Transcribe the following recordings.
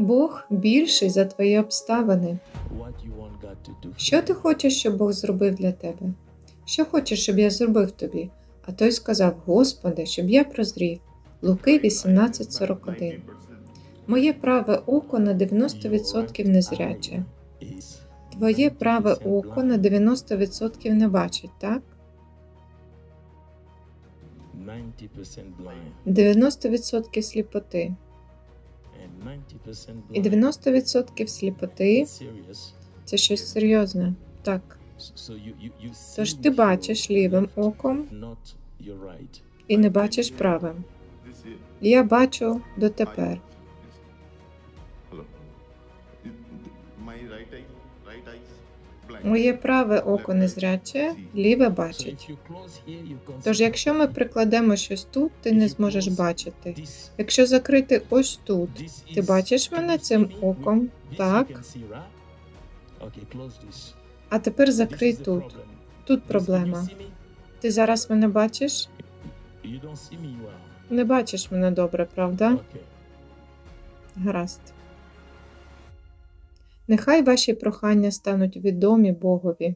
Бог більший за твої обставини. Що ти хочеш, щоб Бог зробив для тебе? Що хочеш, щоб я зробив тобі? А той сказав: Господи, щоб я прозрів. Луки 18.41. Моє праве око на 90% незряче. Твоє праве око на 90% не бачить, так? 90% 90% сліпоти. And 90% І 90% сліпоти це щось серйозне. Так. Тож ти бачиш лівим оком і не бачиш правим. Я бачу дотепер. Моє праве око незряче, ліве бачить. Тож, якщо ми прикладемо щось тут, ти не зможеш бачити. Якщо закрити ось тут, ти бачиш мене цим оком, так? А тепер закрий тут. Тут проблема. Ти зараз мене бачиш? Не бачиш мене добре, правда? Гаразд. Нехай ваші прохання стануть відомі Богові.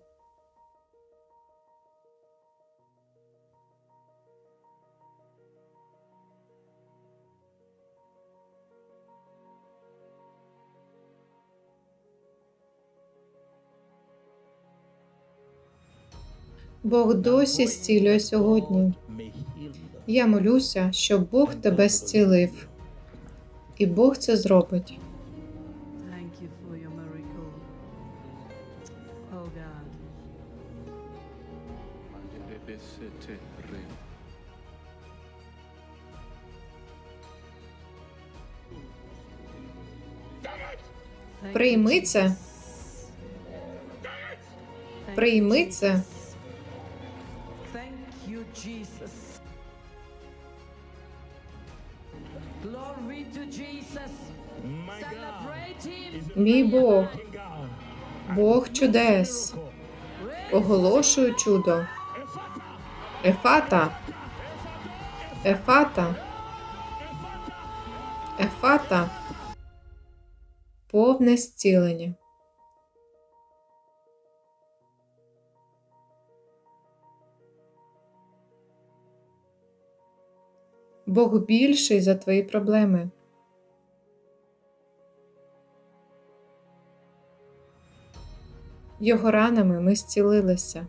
Бог досі зцілює сьогодні. Я молюся, щоб Бог тебе зцілив. І Бог це зробить. Oh God. Thank you, Прийми це. Прийми це. Thank you, Jesus. Glory to Jesus. Celebrate him. Мій Бог. Бог чудес. Оголошую чудо. Ефата. Ефата. Ефата. Повне зцілення. Бог більший за твої проблеми. Його ранами ми зцілилися.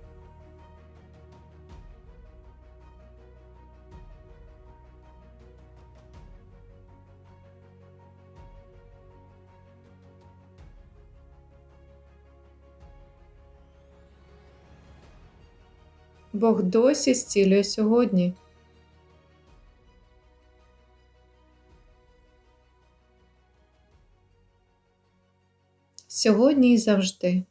Бог досі зцілює сьогодні. Сьогодні і завжди.